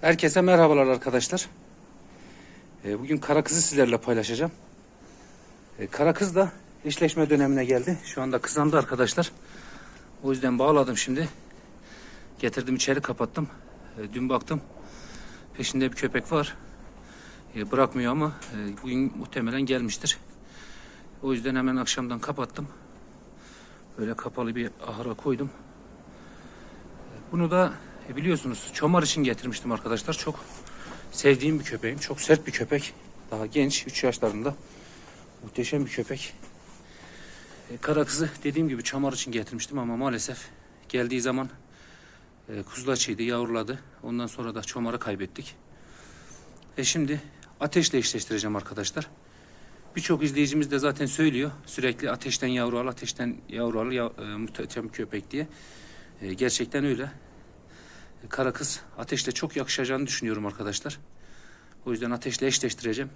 Herkese merhabalar arkadaşlar. Ee, Bugün kara kızı sizlerle paylaşacağım. Ee, Kara kız da eşleşme dönemine geldi. Şu anda kızandı arkadaşlar. O yüzden bağladım şimdi. Getirdim içeri kapattım. Ee, Dün baktım peşinde bir köpek var. Bırakmıyor ama e, bugün muhtemelen gelmiştir. O yüzden hemen akşamdan kapattım. Böyle kapalı bir ahıra koydum. Bunu da e, biliyorsunuz çomar için getirmiştim arkadaşlar. Çok sevdiğim bir köpeğim. Çok sert bir köpek. Daha genç 3 yaşlarında. Muhteşem bir köpek. E, kara kızı dediğim gibi çomar için getirmiştim ama maalesef geldiği zaman e, kuzlaçıydı, yavruladı. Ondan sonra da çomarı kaybettik. Ve şimdi ateşle eşleştireceğim arkadaşlar. Birçok izleyicimiz de zaten söylüyor. Sürekli ateşten yavru al, ateşten yavru al, ya, e, muhteşem köpek diye. E, gerçekten öyle. Kara kız ateşle çok yakışacağını düşünüyorum arkadaşlar. O yüzden ateşle eşleştireceğim.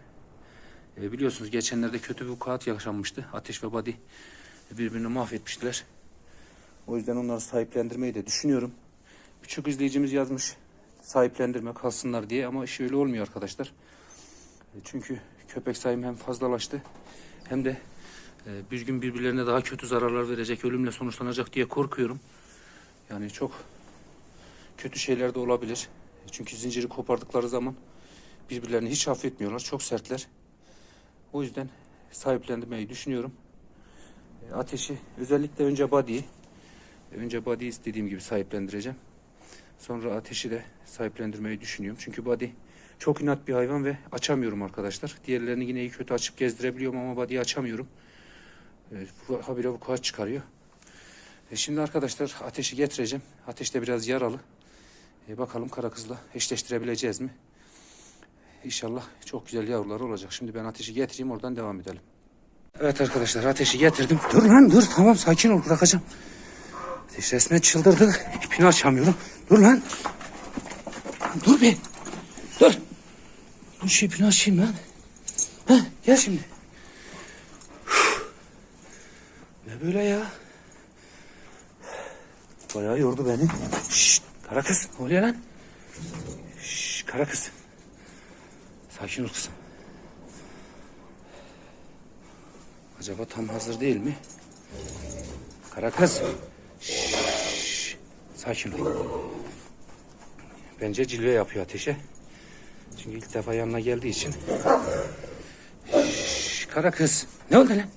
E, biliyorsunuz geçenlerde kötü bir vukuat yaşanmıştı. Ateş ve body birbirini mahvetmiştiler. O yüzden onları sahiplendirmeyi de düşünüyorum. Birçok izleyicimiz yazmış sahiplendirme kalsınlar diye ama iş öyle olmuyor arkadaşlar. E, Çünkü köpek sayım hem fazlalaştı hem de e, bir gün birbirlerine daha kötü zararlar verecek, ölümle sonuçlanacak diye korkuyorum. Yani çok kötü şeyler de olabilir. Çünkü zinciri kopardıkları zaman birbirlerini hiç affetmiyorlar. Çok sertler. O yüzden sahiplendirmeyi düşünüyorum. E, Ateşi özellikle önce body'yi önce body'yi istediğim gibi sahiplendireceğim. Sonra ateşi de sahiplendirmeyi düşünüyorum. Çünkü body çok inat bir hayvan ve açamıyorum arkadaşlar. Diğerlerini yine iyi kötü açıp gezdirebiliyorum ama body'yi açamıyorum. E, habire vukuat çıkarıyor. E şimdi arkadaşlar ateşi getireceğim. Ateş de biraz yaralı. E bakalım kara kızla eşleştirebileceğiz mi? İnşallah çok güzel yavrular olacak. Şimdi ben ateşi getireyim oradan devam edelim. Evet arkadaşlar ateşi getirdim. Dur lan dur tamam sakin ol bırakacağım. Ateş resmen çıldırdı. İpini açamıyorum. Dur lan. Dur bir. Dur. Dur şu ipini açayım lan. Heh, gel şimdi. Ne böyle ya? Bayağı yordu beni. Şşt, kara kız. Ne oluyor lan? Şşt, kara kız. Sakin ol kızım. Acaba tam hazır değil mi? Kara kız. Şşt, sakin ol. Bence cilve yapıyor ateşe. Çünkü ilk defa yanına geldiği için. Şşt, kara kız. Ne oldu lan?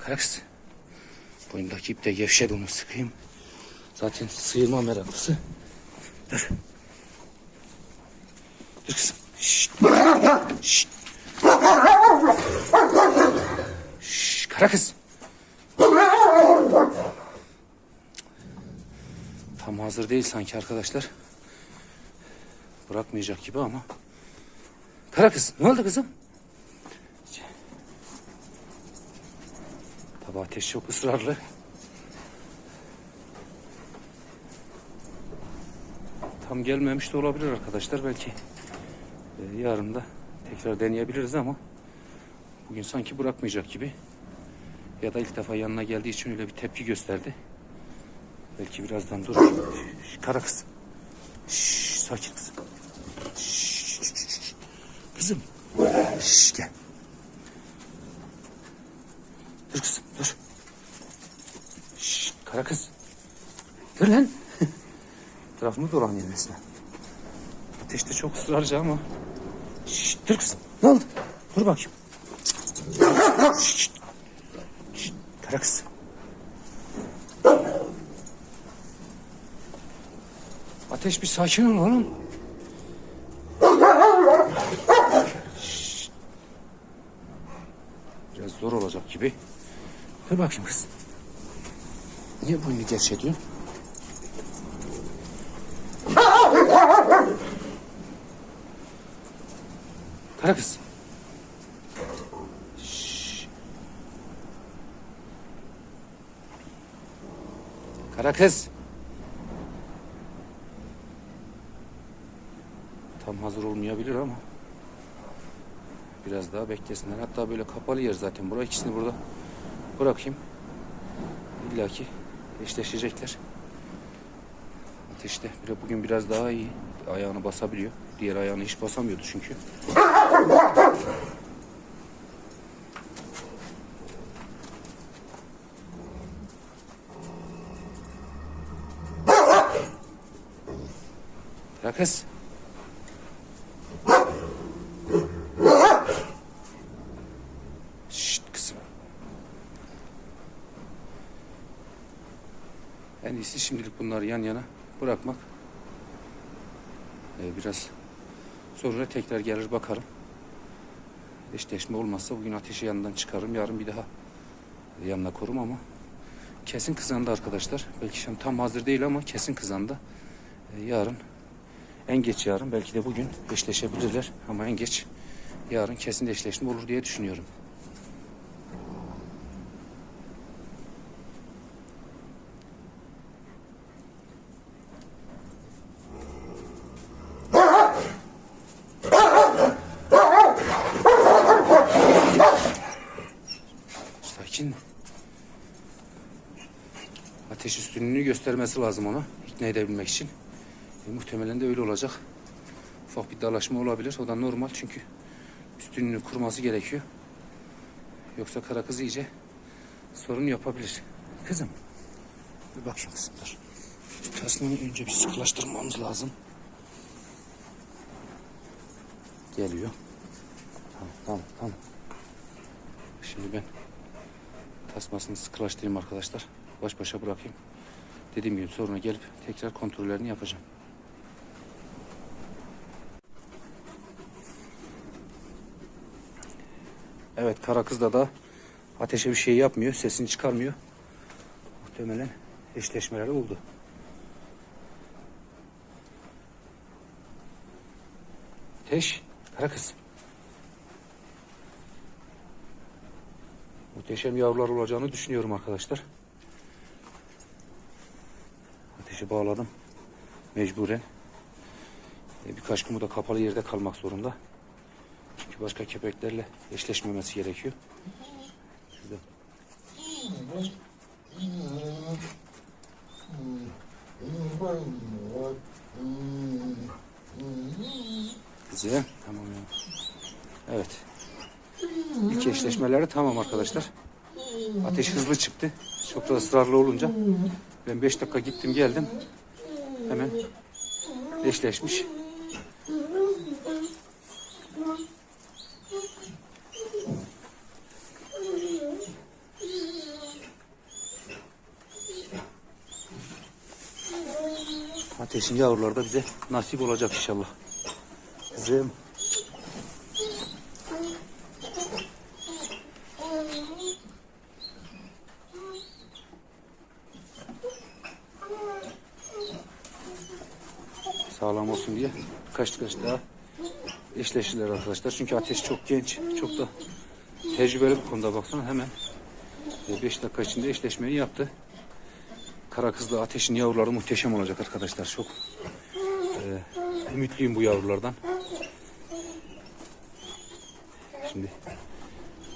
Kara kız. Boyundaki ip de onu sıkayım. Zaten sıyırma meraklısı. Dur. Dur kızım. Şşt. Şşt. Şşt. Kara kız. Tam hazır değil sanki arkadaşlar. Bırakmayacak gibi ama. Kara kız ne oldu kızım? Tabi ateş çok ısrarlı. Tam gelmemiş de olabilir arkadaşlar. Belki e, yarın da tekrar deneyebiliriz ama bugün sanki bırakmayacak gibi. Ya da ilk defa yanına geldiği için öyle bir tepki gösterdi. Belki birazdan dur. Kara kız. Şş, sakin şş. Kızım. Şş, gel. Dur kızım dur. Şş, kara kız. Dur lan. Etrafımı dolanıyor resmen. Ateş de çok ısrarcı ama. Şşt, dur kızım. Ne oldu? Dur bakayım. Şşt. Şşt, kara kız. Ateş bir sakin ol oğlum. Şşt. Biraz zor olacak gibi. Dur bakayım kız. Niye boynu gevşetiyor? Kara kız. Şşş. Kara kız. Tam hazır olmayabilir ama. Biraz daha beklesinler. Hatta böyle kapalı yer zaten. Buraya ikisini burada bırakayım. İlla ki eşleşecekler. ateşte. Bile bugün biraz daha iyi. Ayağını basabiliyor. Diğer ayağını hiç basamıyordu çünkü. Ya kız. Şşt kızım. En iyisi şimdilik bunları yan yana bırakmak. Ee, biraz sonra tekrar gelir bakarım. Eşleşme olmazsa bugün ateşi yanından çıkarırım. Yarın bir daha yanına korum ama kesin kızandı arkadaşlar. Belki an tam hazır değil ama kesin kızandı. Ee, yarın en geç yarın belki de bugün eşleşebilirler ama en geç yarın kesin eşleşme olur diye düşünüyorum. Sakin. Ateş üstünlüğünü göstermesi lazım ona ikna edebilmek için. E, muhtemelen de öyle olacak. Ufak bir dalaşma olabilir. O da normal çünkü üstünlüğünü kurması gerekiyor. Yoksa kara kız iyice sorun yapabilir. Kızım. Bir bak şu kızım dur. Tasmayı önce bir sıkılaştırmamız lazım. Geliyor. Tamam tamam tamam. Şimdi ben tasmasını sıkılaştırayım arkadaşlar. Baş başa bırakayım. Dediğim gibi sonra gelip tekrar kontrollerini yapacağım. Evet kara kızda da ateşe bir şey yapmıyor. Sesini çıkarmıyor. Muhtemelen eşleşmeleri oldu. Ateş. Kara kız. Muhteşem yavrular olacağını düşünüyorum arkadaşlar. Ateşi bağladım. Mecburen. E, Birkaç gün bu da kapalı yerde kalmak zorunda. Çünkü başka köpeklerle eşleşmemesi gerekiyor. Şurada. Güzel. Tamam ya. Evet. İlk eşleşmeleri tamam arkadaşlar. Ateş hızlı çıktı. Çok da ısrarlı olunca ben 5 dakika gittim geldim. Hemen eşleşmiş. Ateşin yavruları da bize nasip olacak inşallah. Kızım. Sağlam olsun diye kaç kaç daha eşleşirler arkadaşlar. Çünkü ateş çok genç, çok da tecrübeli bu konuda baksana hemen 5 dakika içinde eşleşmeyi yaptı. Kara kızla ateşin yavruları muhteşem olacak arkadaşlar. Çok e, ümitliyim bu yavrulardan. Şimdi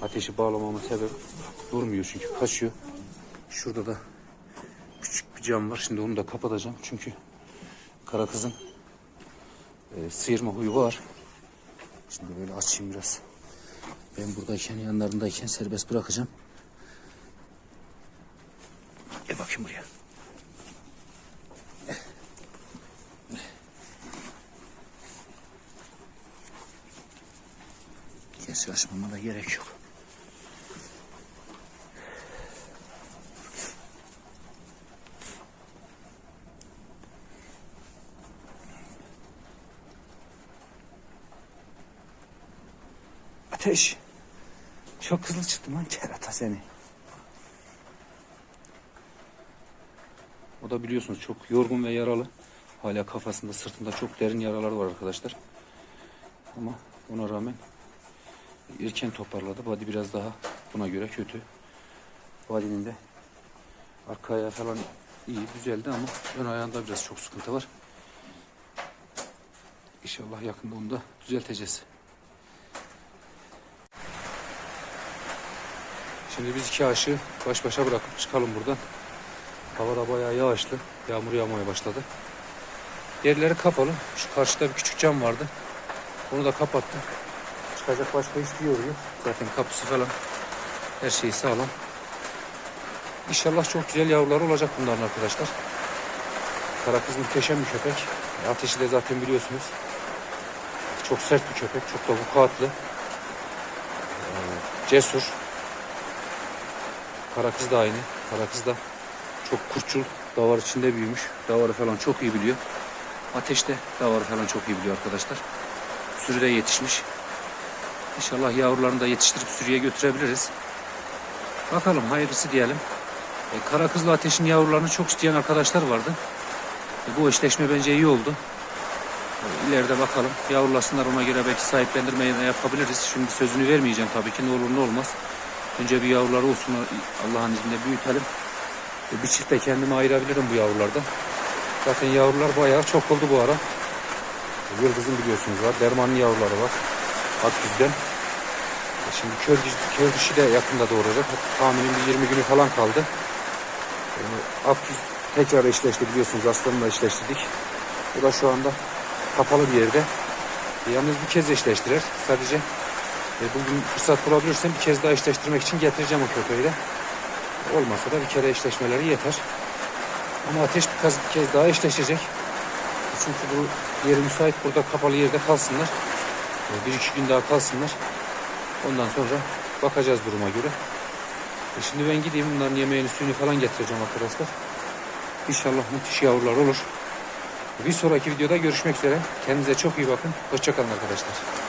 ateşi bağlamamın sebebi durmuyor çünkü kaçıyor. Şurada da küçük bir cam var. Şimdi onu da kapatacağım. Çünkü kara kızın e, sıyırma huyu var. Şimdi böyle açayım biraz. Ben buradayken yanlarındayken serbest bırakacağım. Gel bakayım buraya. Gerçi açmama da gerek yok. Ateş. Çok hızlı çıktın lan kerata seni. O da biliyorsunuz çok yorgun ve yaralı. Hala kafasında sırtında çok derin yaralar var arkadaşlar. Ama ona rağmen erken toparladı. Body biraz daha buna göre kötü. Body'nin de arka ayağı falan iyi düzeldi ama ön ayağında biraz çok sıkıntı var. İnşallah yakında onu da düzelteceğiz. Şimdi biz iki aşı baş başa bırakıp çıkalım buradan. Hava da bayağı yağışlı. Yağmur yağmaya başladı. Yerleri kapalı. Şu karşıda bir küçük cam vardı. Onu da kapattım. Çıkacak başka hiçbir yolu yok. Zaten kapısı falan her şeyi sağlam. İnşallah çok güzel yavruları olacak bunların arkadaşlar. Karakız muhteşem bir köpek. Ateşi de zaten biliyorsunuz. Çok sert bir köpek. Çok da vukuatlı. Ee, cesur. Karakız da aynı. Karakız da çok kurtçul. Davar içinde büyümüş. Davarı falan çok iyi biliyor. Ateşte davarı falan çok iyi biliyor arkadaşlar. Sürüde yetişmiş. İnşallah yavrularını da yetiştirip sürüye götürebiliriz. Bakalım hayırlısı diyelim. E, kara kızla ateşin yavrularını çok isteyen arkadaşlar vardı. E, bu eşleşme bence iyi oldu. E, ileride bakalım. Yavrulasınlar ona göre belki sahiplendirmeyi de yapabiliriz. Şimdi sözünü vermeyeceğim tabii ki ne olur ne olmaz. Önce bir yavruları olsun Allah'ın izniyle büyütelim. E, bir çift de kendime ayırabilirim bu yavrulardan. Zaten yavrular bayağı çok oldu bu ara. E, Yıldız'ın biliyorsunuz var. Dermanlı yavruları var. Akgüz'den. E, Şimdi kör, kör dişi de yakında doğuracak. Tahminim bir 20 günü falan kaldı. Akgüz tekrar eşleşti biliyorsunuz. Aslanımla eşleştirdik. Bu da şu anda kapalı bir yerde. Yalnız bir kez eşleştirer. Sadece e, bugün fırsat bulabilirsem bir kez daha eşleştirmek için getireceğim o köpeği de. Olmasa da bir kere eşleşmeleri yeter. Ama ateş bir kez, bir kez daha eşleşecek. Çünkü bu yeri müsait burada kapalı yerde kalsınlar. E, Bir iki gün daha kalsınlar. Ondan sonra bakacağız duruma göre. E şimdi ben gideyim bunların yemeğini suyunu falan getireceğim arkadaşlar. İnşallah müthiş yavrular olur. Bir sonraki videoda görüşmek üzere. Kendinize çok iyi bakın. Hoşçakalın arkadaşlar.